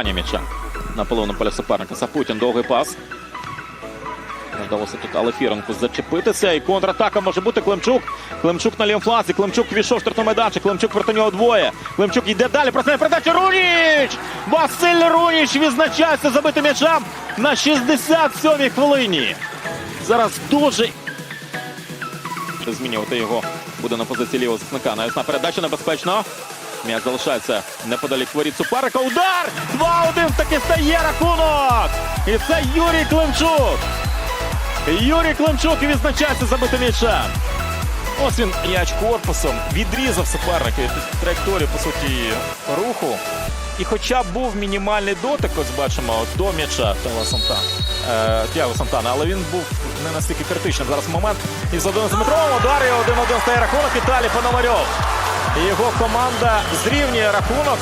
Аня м'яча на половину поля суперника. Сапутін довгий пас. Вдалося тут Алефіренку зачепитися. І контратака може бути Климчук. Климчук на лівому фланзі. Климчук війшов в штрафний майданчик. Климчук проти нього двоє. Климчук йде далі. Простає передача. Руніч! Василь Руніч відзначається забитим м'ячем на 67-й хвилині. Зараз дуже змінювати його буде на позиції лівого захисника. Навісна передача небезпечно. М'яч залишається неподалік воріт суперника. Удар! 2-1 таки стає рахунок! І це Юрій Климчук. Юрій Климчук відзначається забитим м'ячем. Ось він м'яч корпусом відрізав суперника від траєкторії, по суті, руху. І хоча був мінімальний дотик, ось бачимо, до м'яча Сантана, е, Тіаго Сантана, але він був не настільки критичним. Зараз момент із 11-метрового удару і 1-1 стає рахунок Віталій Пономарьов. І Його команда зрівнює рахунок.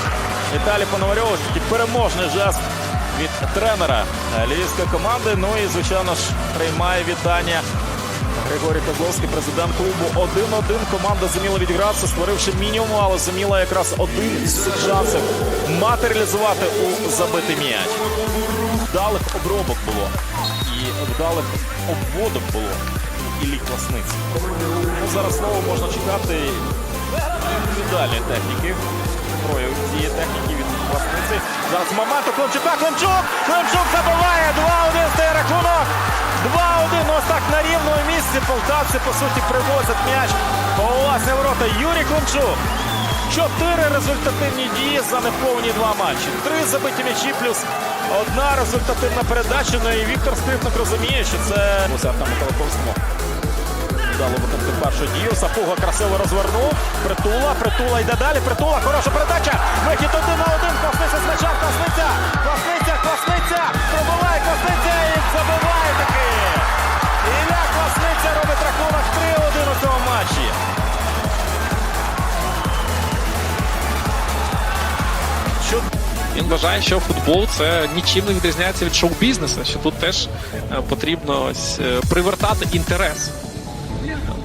Віталій Пономарьов переможний жест від тренера львівської команди. Ну і, звичайно ж, приймає вітання Григорій Козловський, президент клубу 1-1. Команда зуміла відігратися, створивши мінімум, але зуміла якраз один із цих шансів матеріалізувати у забитий м'яч. Вдалих обробок було і вдалих обводок було у Іллі Класниці. Ну, зараз знову можна чекати індивідуальної техніки. Прояв цієї техніки від Класниці. Зараз момент у Климчука. Климчук! Климчук забиває! 2-1 стає рахунок! 2-1. Ось так на рівному місці. Полтавці, по суті, привозять м'яч по власні ворота. Юрій Климчук. Чотири результативні дії за неповні два матчі. Три забиті м'ячі плюс одна результативна передача. Ну і Віктор Скрипник розуміє, що це ось Артему Колоковському. Вдало виконати першу дію. Сапуга красиво розвернув. Притула, притула йде далі. Притула, хороша передача. Вихід один на один. Класниця з м'яча. Класниця. Класниця, класниця. Пробиває класниця і забиває таки. Ілля Класниця робить рахунок 3-1 у цьому матчі. Він вважає, що футбол це нічим не відрізняється від шоу-бізнесу, що тут теж е, потрібно е, привертати інтерес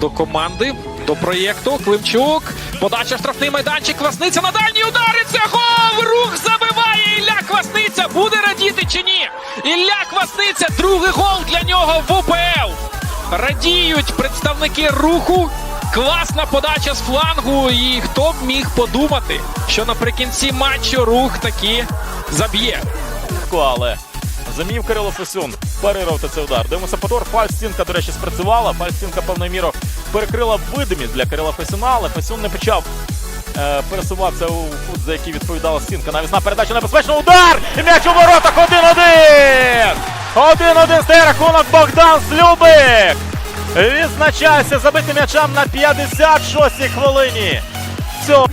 до команди, до проєкту. Климчук, подача штрафний майданчик, Квасниця на дальній удар, це гол! Рух забиває Ілля Квасниця. Буде радіти чи ні? Ілля Квасниця, другий гол для нього в УПЛ. Радіють представники руху. Класна подача з флангу, і хто б міг подумати, що наприкінці матчу рух таки заб'є. але замів Кирило Фесюн перервати цей удар. Дивимося повтор. Фальстінка, до речі, спрацювала. Фальстінка певною мірою перекрила видимість для Кирила Фесюна, але Фесюн не почав е, пересуватися у фут, за який відповідала стінка. Навісна передача небезпечно. Удар! І м'яч у воротах 1-1! 1-1 стає рахунок Богдан Слюбик! Відзначається забитим м'ячем на 56-й хвилині. Цього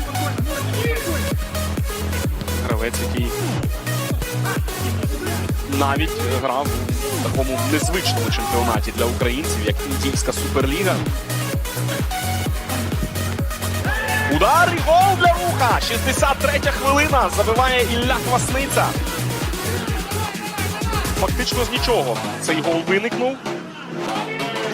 гравець, який навіть грав в такому незвичному чемпіонаті для українців, як Індійська Суперліга. Удар і гол для руха! 63 хвилина. Забиває Ілля Квасниця. Фактично з нічого. Цей гол виникнув.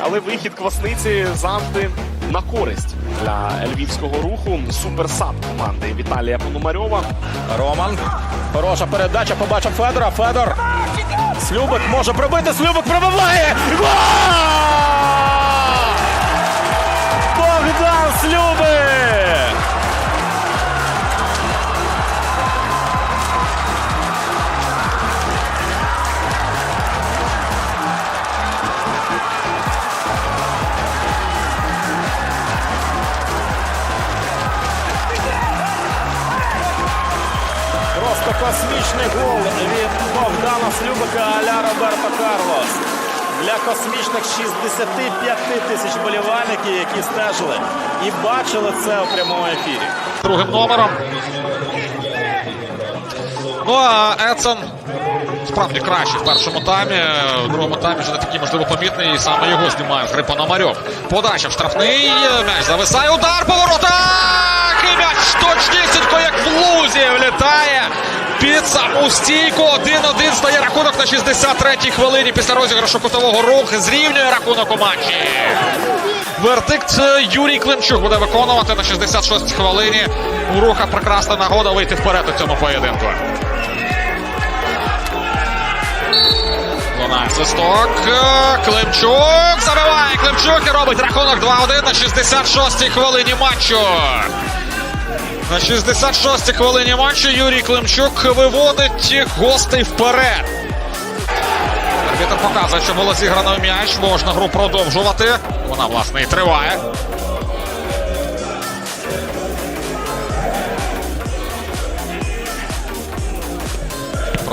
Але вихід квасниці завжди на користь для львівського руху. Суперсад команди Віталія Пономарьова. Роман. Хороша передача. Побачив Федора. Федор. Слюбик може пробити. Слюбик пробиває. Гол! Богдан Космічних 65 тисяч болівальників, які стежили і бачили це у прямому ефірі. Другим номером. Ну а Едсон справді кращий в першому таймі. В другому таймі вже не такий можливо помітний. І саме його знімає Гри Пономарьов. Подача в штрафний. М'яч зависає. Удар по воротах! І м'яч точнісінько, як в лузі, влітає під саму стійку. 1-1 стає рахунок на 63-й хвилині. Після розіграшу кутового рух зрівнює рахунок у матчі. Вердикт е, Юрій Климчук буде виконувати на 66-й хвилині. У руха прекрасна нагода вийти вперед у цьому поєдинку. Лунає свисток. Климчук забиває Климчук і робить рахунок 2-1 на 66-й хвилині матчу. На 66-й хвилині матчу Юрій Климчук виводить гостей вперед. Арбітр показує, що було зіграно м'яч. Можна гру продовжувати. Вона, власне, і триває.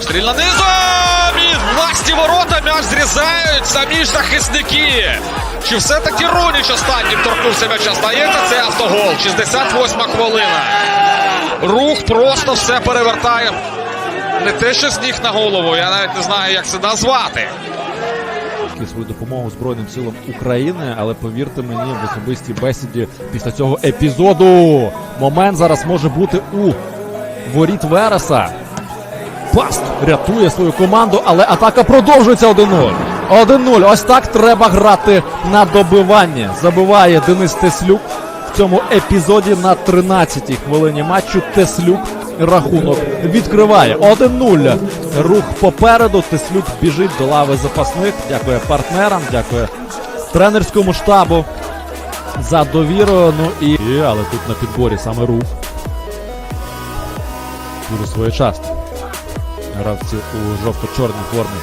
Прострільна низом! І власні ворота м'яч зрізають самі ж захисники. Чи все-таки Руніч останнім торкнувся м'яча? Здається, це автогол. 68 хвилина. Рух просто все перевертає. Не те, що сніг на голову, я навіть не знаю, як це назвати. свою допомогу Збройним силам України, але повірте мені, в особистій бесіді після цього епізоду момент зараз може бути у воріт Вереса. Паст рятує свою команду, але атака продовжується 1-0. 1-0. Ось так треба грати на добивання. Забиває Денис Теслюк в цьому епізоді на 13-й хвилині матчу. Теслюк рахунок відкриває. 1-0. Рух попереду. Теслюк біжить до лави запасних. Дякує партнерам, дякує тренерському штабу за довіру. Ну і але тут на підборі саме рух. Дуже своєчасно. Гравці у жовто-чорній формі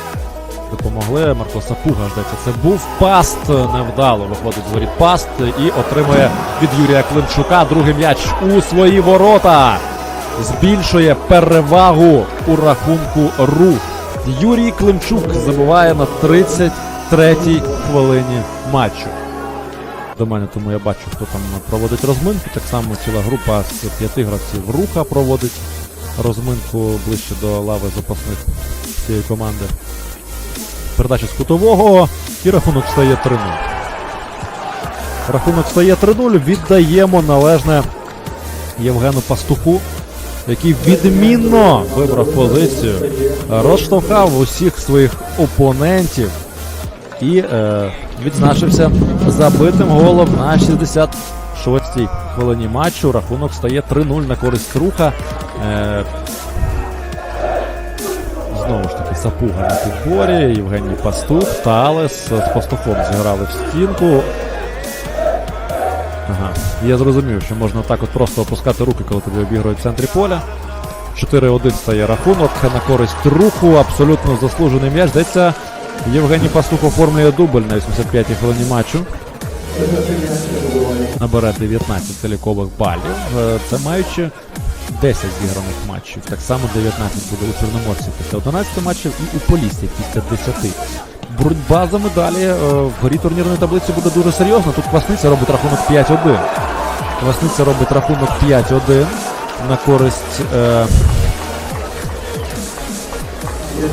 допомогли. Марко Сапуга, здається, це був паст. Невдало виходить з воріт паст і отримує від Юрія Климчука другий м'яч у свої ворота. Збільшує перевагу у рахунку рух. Юрій Климчук забиває на 33-й хвилині матчу. До мене, тому я бачу, хто там проводить розминку. Так само ціла група з п'яти гравців руха проводить розминку ближче до лави запасних цієї команди. Передача з кутового і рахунок стає 3-0. Рахунок стає 3-0. Віддаємо належне Євгену Пастуху, який відмінно вибрав позицію, розштовхав усіх своїх опонентів і е, відзначився забитим голом на 66-й хвилині матчу. Рахунок стає 3-0 на користь руха. Е, Знову ж таки, Сапуга на підборі, Євгеній Пастух, Талес з пастухом зіграли в стінку. Ага. Я зрозумів, що можна так от просто опускати руки, коли тобі обігрують в центрі поля. 4-1 стає рахунок на користь руху. Абсолютно заслужений м'яч. Здається, Євгеній Пастух оформлює дубль на 85-й хвилині матчу. Набере 19 залікових балів. Е, Це маючи 10 зіграних матчів. Так само 19 буде у Чорноморці після 11 матчів і у Поліссі після 10. Боротьба за медалі е, вгорі турнірної таблиці буде дуже серйозна. Тут Квасниця робить рахунок 5-1. Квасниця робить рахунок 5-1 на користь е,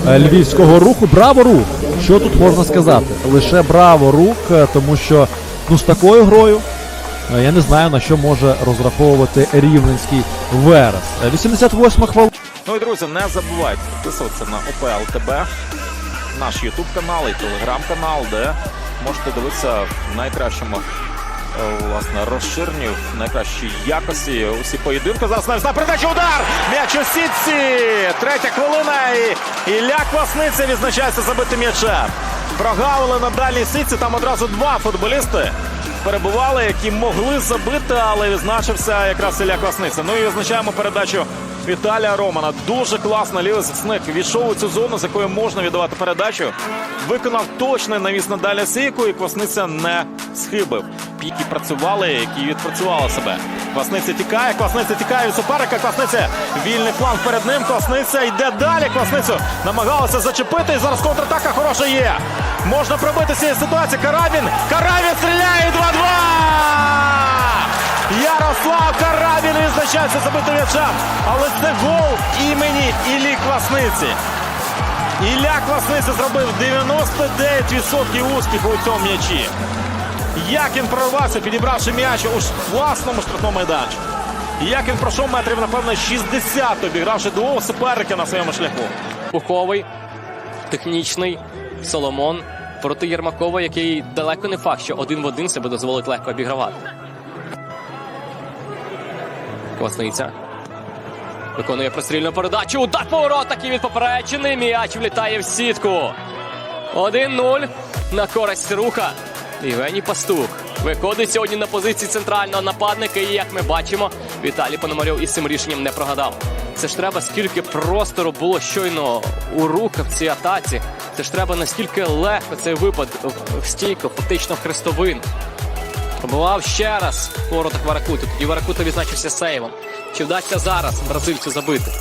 е, львівського руху. Браво рух! Що тут можна сказати? Лише браво рух, е, тому що ну, з такою грою я не знаю на що може розраховувати рівненський Верес. Е, 88 хвилина. Ну і друзі, не забувайте підписуватися на ОПЛ ТБ, наш Ютуб канал і телеграм-канал, де можете дивитися в найкращому е, власне розширенні, в найкращій якості усі поєдинки. Зараз навіть на передачу удар! М'яч у сітці! Третя хвилина і Ілля Квасниця відзначається забитим м'ячем. Прогавили на дальній сітці. Там одразу два футболісти перебували, які могли забити, але відзначився якраз Ілля Квасниця. Ну і відзначаємо передачу Віталія Романа. Дуже класно лівий захисник війшов у цю зону, з якої можна віддавати передачу. Виконав точний навіс на далі сійку, і Квасниця не схибив. Які працювали, які відпрацювали себе. Квасниця тікає, Квасниця тікає від суперника. Квасниця вільний фланг перед ним. Квасниця йде далі. Квасницю намагалися зачепити. І зараз контратака хороша є. Можна пробити з цієї ситуації. Карабін. Карабін стріляє 2-2! Ярослав Карабін відзначається забитим м'ячем. Але це гол імені Іллі Квасниці. Ілля Квасниця зробив 99% успіху у цьому м'ячі. Як він прорвався, підібравши м'яч у власному штрафному майданчику. Як він пройшов метрів, напевно, 60, обігравши двох суперників на своєму шляху. Пуховий, технічний, Соломон проти Єрмакова, який далеко не факт, що один в один себе дозволить легко обігравати. Квасниця. Виконує прострільну передачу. Удар по воротах і від поперечини. М'яч влітає в сітку. 1-0 на користь руха. Євгеній Пастух виходить сьогодні на позиції центрального нападника. І як ми бачимо, Віталій Пономарьов із цим рішенням не прогадав. Це ж треба, скільки простору було щойно у рука в цій атаці. Це ж треба наскільки легко цей випад в- стійку, фактично в хрестовин. Пробував ще раз воротах Варакути. Тоді Варакута відзначився сейвом. Чи вдасться зараз бразильцю забити?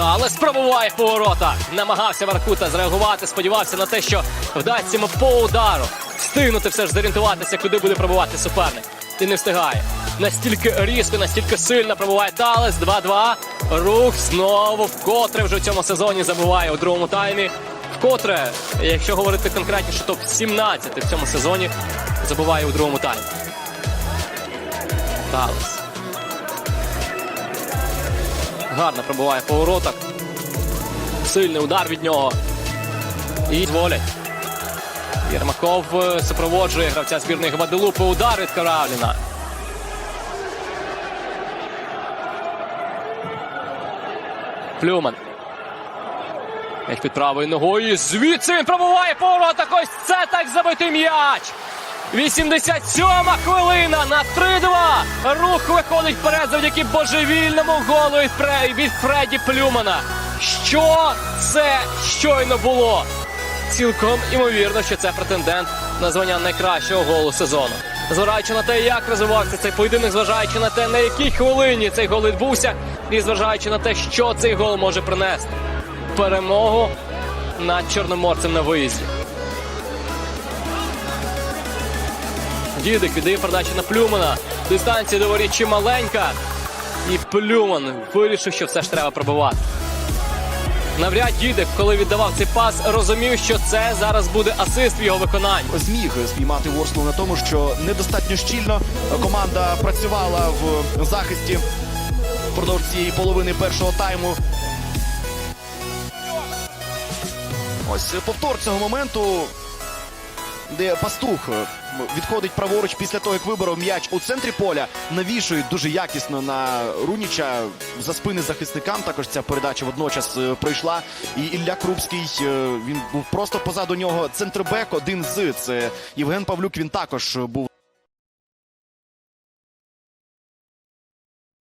Але спробуває поворота. Намагався Варкута зреагувати, сподівався на те, що вдасться йому по удару. Встигнути все ж зорієнтуватися, куди буде пробувати суперник. І не встигає. Настільки різко, настільки сильно пробуває Талес. 2-2. Рух знову вкотре вже в цьому сезоні забуває у другому таймі. Вкотре, якщо говорити конкретніше, топ 17 в цьому сезоні забуває у другому таймі. Талес. Гарно пробуває по воротах. Сильний удар від нього. І зволять. Єрмаков е, супроводжує гравця збірної Гваделупи. Удар від Каравліна. Плюман. Як під правою ногою. Звідси він пробуває по воротах. Ось це так забитий м'яч. 87-ма хвилина на 3-2. Рух виходить вперед завдяки божевільному голу від Фредді Плюмана. Що це щойно було? Цілком імовірно, що це претендент на звання найкращого голу сезону. Зважаючи на те, як розвивався цей поєдинок, зважаючи на те, на якій хвилині цей гол відбувся, і зважаючи на те, що цей гол може принести. Перемогу над чорноморцем на виїзді. Дідик віддає передачу на Плюмана. Дистанція до воріт чималенька. І Плюман вирішив, що все ж треба пробивати. Навряд Дідик, коли віддавав цей пас, розумів, що це зараз буде асист в його виконанні. зміг спіймати Ворслу на тому, що недостатньо щільно команда працювала в захисті впродовж цієї половини першого тайму. Ось повтор цього моменту, де пастух е, відходить праворуч після того, як виборов м'яч у центрі поля, навішують дуже якісно на Руніча за спини захисникам. Також ця передача водночас е, пройшла. І Ілля Крупський е, він був просто позаду нього. Центрбек один з це Євген Павлюк. Він також був